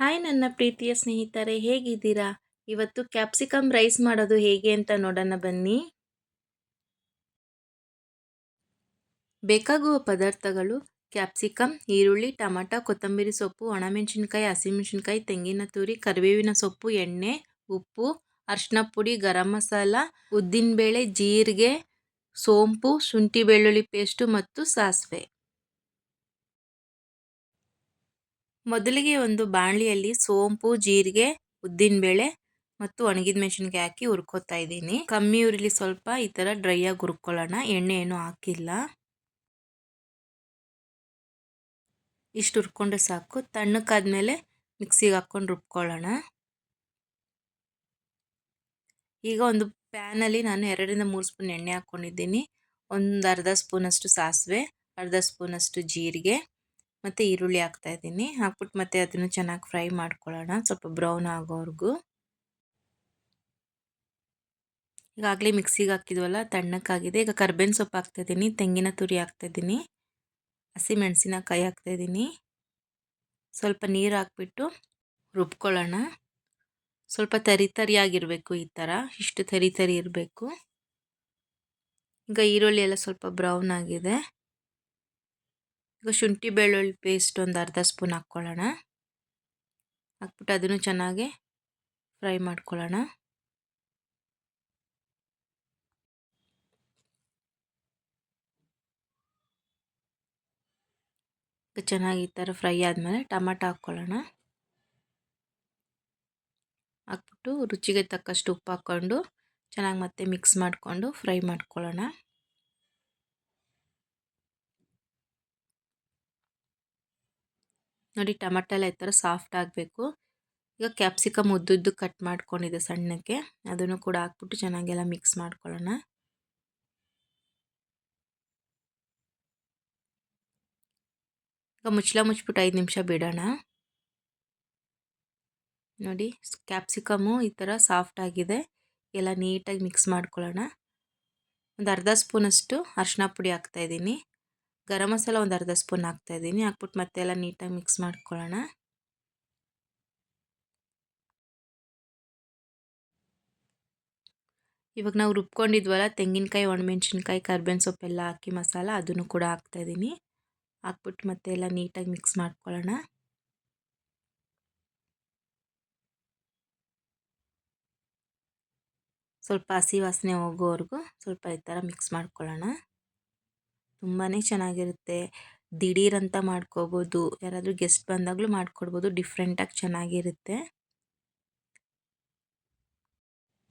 Hi ನನ್ನ ಪ್ರೀತಿಯ ಸ್ನೇಹಿತರೆ, ಹೇಗಿದ್ದೀರಾ? ಇವತ್ತು ಕ್ಯಾಪ್ಸಿಕಮ್ ರೈಸ್ ಮಾಡೋದು ಹೇಗೆ ಅಂತ ನೋಡೋಣ ಬನ್ನಿ. ಬೇಕಾಗುವ ಪದಾರ್ಥಗಳು ಕ್ಯಾಪ್ಸಿಕಮ್ ಈರುಳ್ಳಿ, ಟೊಮಾಟೊ, ಕೊತ್ತಂಬರಿ ಸೊಪ್ಪು, ಒಣಮೆಣಸಿನ್ಕಾಯಿ, ಹಸಿಮೆಣಸಿನ್ಕಾಯಿ, ತೆಂಗಿನ ತುರಿ, ಕರಿಬೇವಿನ ಸೊಪ್ಪು, ಎಣ್ಣೆ, ಉಪ್ಪು ಅರ್ಶಿನ ಪುಡಿ, ಗರಂ ಮಸಾಲ, ಉದ್ದಿನಬೇಳೆ, ಜೀರಿಗೆ, ಸೋಂಪು, ಶುಂಠಿ ಬೆಳ್ಳುಳ್ಳಿ ಪೇಸ್ಟು ಮತ್ತು ಸಾಸಿವೆ. ಮೊದಲಿಗೆ ಒಂದು ಬಾಣಲಿಯಲ್ಲಿ ಸೋಂಪು, ಜೀರಿಗೆ ಉದ್ದಿನಬೇಳೆ ಮತ್ತು ಒಣಗಿದ ಮೆಣಸಿನ್ಕಾಯಿ ಹಾಕಿ ಹುರ್ಕೋತಾ ಇದ್ದೀನಿ. ಕಮ್ಮಿ ಉರಿಲಿ ಸ್ವಲ್ಪ ಈ ಥರ ಡ್ರೈ ಆಗಿ ಹುರ್ಕೊಳ್ಳೋಣ. ಎಣ್ಣೆ ಏನು ಹಾಕಿಲ್ಲ. ಇಷ್ಟು ಹುರ್ಕೊಂಡ್ರೆ ಸಾಕು. ತಣ್ಣಕ್ಕಾದ್ಮೇಲೆ ಮಿಕ್ಸಿಗೆ ಹಾಕ್ಕೊಂಡು ರುಬ್ಕೊಳ್ಳೋಣ. ಈಗ ಒಂದು ಪ್ಯಾನಲ್ಲಿ ನಾನು ಎರಡರಿಂದ ಮೂರು ಸ್ಪೂನ್ ಎಣ್ಣೆ ಹಾಕ್ಕೊಂಡಿದ್ದೀನಿ ಒಂದು ಅರ್ಧ ಸ್ಪೂನಷ್ಟು ಸಾಸಿವೆ, ಅರ್ಧ ಸ್ಪೂನಷ್ಟು ಜೀರಿಗೆ ಮತ್ತು ಈರುಳ್ಳಿ ಹಾಕ್ತಾ ಇದ್ದೀನಿ. ಹಾಕ್ಬಿಟ್ಟು ಮತ್ತೆ ಅದನ್ನು ಚೆನ್ನಾಗಿ ಫ್ರೈ ಮಾಡ್ಕೊಳ್ಳೋಣ. ಸ್ವಲ್ಪ ಬ್ರೌನ್ ಆಗೋವರೆಗೂ. ಈಗಾಗಲೇ ಮಿಕ್ಸಿಗೆ ಹಾಕಿದ್ವಲ್ಲ, ತಣ್ಣಕ್ಕಾಗಿದೆ. ಈಗ ಕರ್ಬೇವಿನ ಸೊಪ್ಪು ಹಾಕ್ತಾಯಿದ್ದೀನಿ ತೆಂಗಿನ ತುರಿ ಹಾಕ್ತಾಯಿದ್ದೀನಿ ಹಸಿ ಮೆಣಸಿನಕಾಯಿ ಹಾಕ್ತಾಯಿದ್ದೀನಿ ಸ್ವಲ್ಪ ನೀರು ಹಾಕ್ಬಿಟ್ಟು ರುಬ್ಕೊಳ್ಳೋಣ. ಸ್ವಲ್ಪ ತರಿ ತರಿಯಾಗಿರಬೇಕು ಈ ಥರ. ಇಷ್ಟು ತರಿ ತರಿ ಇರಬೇಕು. ಈಗ ಈರುಳ್ಳಿ ಎಲ್ಲ ಸ್ವಲ್ಪ ಬ್ರೌನ್ ಆಗಿದೆ. ಈಗ ಶುಂಠಿ, ಬೆಳ್ಳುಳ್ಳಿ ಪೇಸ್ಟ್ ಒಂದು ಅರ್ಧ ಸ್ಪೂನ್ ಹಾಕ್ಕೊಳ್ಳೋಣ. ಹಾಕ್ಬಿಟ್ಟು ಅದನ್ನು ಚೆನ್ನಾಗಿ ಫ್ರೈ ಮಾಡ್ಕೊಳ್ಳೋಣ. ಚೆನ್ನಾಗಿ ಈ ಥರ ಫ್ರೈ ಆದಮೇಲೆ ಟಮಾಟೊ ಹಾಕ್ಕೊಳ್ಳೋಣ. ಹಾಕ್ಬಿಟ್ಟು ರುಚಿಗೆ ತಕ್ಕಷ್ಟು ಉಪ್ಪು ಹಾಕ್ಕೊಂಡು ಚೆನ್ನಾಗಿ ಮತ್ತೆ ಮಿಕ್ಸ್ ಮಾಡಿಕೊಂಡು ಫ್ರೈ ಮಾಡ್ಕೊಳ್ಳೋಣ. ನೋಡಿ ಟೊಮೆಟೊ ಎಲ್ಲ ಈ ಥರ ಸಾಫ್ಟ್ ಆಗಬೇಕು. ಈಗ ಕ್ಯಾಪ್ಸಿಕಮ್ ಉದ್ದುದ್ದು ಕಟ್ ಮಾಡ್ಕೊಂಡಿದೆ ಸಣ್ಣಕ್ಕೆ. ಅದನ್ನು ಕೂಡ ಹಾಕ್ಬಿಟ್ಟು ಚೆನ್ನಾಗೆಲ್ಲ ಮಿಕ್ಸ್ ಮಾಡ್ಕೊಳ್ಳೋಣ. ಈಗ ಮುಚ್ಚಳ ಮುಚ್ಚಿಬಿಟ್ಟು ಐದು ನಿಮಿಷ ಬಿಡೋಣ. ನೋಡಿ ಕ್ಯಾಪ್ಸಿಕಮು ಈ ಥರ ಸಾಫ್ಟ್ ಆಗಿದೆ. ಎಲ್ಲ ನೀಟಾಗಿ ಮಿಕ್ಸ್ ಮಾಡ್ಕೊಳ್ಳೋಣ. ಒಂದು ಅರ್ಧ ಸ್ಪೂನಷ್ಟು ಅರ್ಶಿನ ಪುಡಿ ಹಾಕ್ತಾಯಿದ್ದೀನಿ ಗರಂ ಮಸಾಲ ಒಂದು ಅರ್ಧ ಸ್ಪೂನ್ ಹಾಕ್ತಾಯಿದ್ದೀನಿ ಹಾಕ್ಬಿಟ್ಟು ಮತ್ತೆ ಎಲ್ಲ ನೀಟಾಗಿ ಮಿಕ್ಸ್ ಮಾಡ್ಕೊಳ್ಳೋಣ. ಇವಾಗ ನಾವು ರುಬ್ಕೊಂಡಿದ್ವಲ್ಲ ತೆಂಗಿನಕಾಯಿ, ಒಣಮೆಣ್ಸಿನ್ಕಾಯಿ, ಕರ್ಬೇವಿನ ಸೊಪ್ಪೆಲ್ಲ ಹಾಕಿ ಮಸಾಲ ಅದನ್ನು ಕೂಡ ಹಾಕ್ತಾಯಿದ್ದೀನಿ ಹಾಕ್ಬಿಟ್ಟು ಮತ್ತೆ ಎಲ್ಲ ನೀಟಾಗಿ ಮಿಕ್ಸ್ ಮಾಡ್ಕೊಳ್ಳೋಣ. ಸ್ವಲ್ಪ ಹಸಿ ವಾಸನೆ ಹೋಗೋವರೆಗೂ ಸ್ವಲ್ಪ ಈ ಥರ ಮಿಕ್ಸ್ ಮಾಡ್ಕೊಳ್ಳೋಣ. ತುಂಬಾ ಚೆನ್ನಾಗಿರುತ್ತೆ. ದಿಢೀರಂತ ಮಾಡ್ಕೋಬೋದು. ಯಾರಾದರೂ ಗೆಸ್ಟ್ ಬಂದಾಗಲೂ ಮಾಡ್ಕೊಡ್ಬೋದು. ಡಿಫ್ರೆಂಟಾಗಿ ಚೆನ್ನಾಗಿರುತ್ತೆ.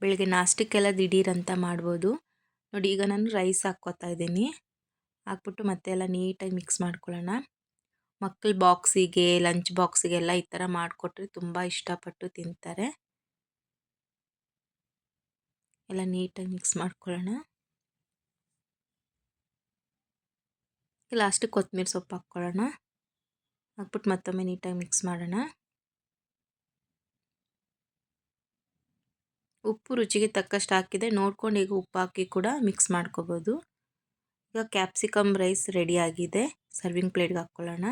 ಬೆಳಗ್ಗೆ ನಾಷ್ಟಕ್ಕೆಲ್ಲ ದಿಢೀರಂತ ಮಾಡ್ಬೋದು. ನೋಡಿ, ಈಗ ನಾನು ರೈಸ್ ಹಾಕ್ಕೋತಾ ಇದ್ದೀನಿ. ಹಾಕ್ಬಿಟ್ಟು ಮತ್ತೆ ಎಲ್ಲ ನೀಟಾಗಿ ಮಿಕ್ಸ್ ಮಾಡ್ಕೊಳ್ಳೋಣ. ಮಕ್ಕಳ ಬಾಕ್ಸಿಗೆ ಲಂಚ್ ಬಾಕ್ಸಿಗೆಲ್ಲ ಈ ಥರ ಮಾಡಿಕೊಟ್ರೆ ತುಂಬ ಇಷ್ಟಪಟ್ಟು ತಿಂತಾರೆ. ಎಲ್ಲ ನೀಟಾಗಿ ಮಿಕ್ಸ್ ಮಾಡ್ಕೊಳ್ಳೋಣ. ಲಾಸ್ಟಿಗೆ ಕೊತ್ತಂಬರಿ ಸೊಪ್ಪು ಹಾಕ್ಕೊಳ್ಳೋಣ. ಹಾಕ್ಬಿಟ್ಟು ಮತ್ತೊಮ್ಮೆ ನೀಟಾಗಿ ಮಿಕ್ಸ್ ಮಾಡೋಣ. ಉಪ್ಪು ರುಚಿಗೆ ತಕ್ಕಷ್ಟು ಹಾಕಿದೆ ನೋಡ್ಕೊಂಡು ಈಗ ಉಪ್ಪು ಹಾಕಿ ಕೂಡ ಮಿಕ್ಸ್ ಮಾಡ್ಕೋಬೋದು. ಈಗ ಕ್ಯಾಪ್ಸಿಕಮ್ ರೈಸ್ ರೆಡಿ ಆಗಿದೆ. ಸರ್ವಿಂಗ್ ಪ್ಲೇಟ್ಗೆ ಹಾಕ್ಕೊಳ್ಳೋಣ.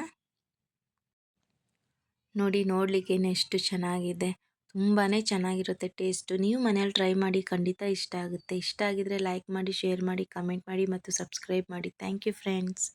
ನೋಡಿ, ನೋಡಲಿಕ್ಕೆ ಎಷ್ಟು ಚೆನ್ನಾಗಿದೆ. ತುಂಬಾ ಚೆನ್ನಾಗಿರುತ್ತೆ ಟೇಸ್ಟು ನೀವು ಮನೇಲಿ ಟ್ರೈ ಮಾಡಿ ಖಂಡಿತ ಇಷ್ಟ ಆಗುತ್ತೆ. ಇಷ್ಟ ಆಗಿದರೆ ಲೈಕ್ ಮಾಡಿ ಶೇರ್ ಮಾಡಿ ಕಮೆಂಟ್ ಮಾಡಿ ಮತ್ತು ಸಬ್ಸ್ಕ್ರೈಬ್ ಮಾಡಿ. Thank you friends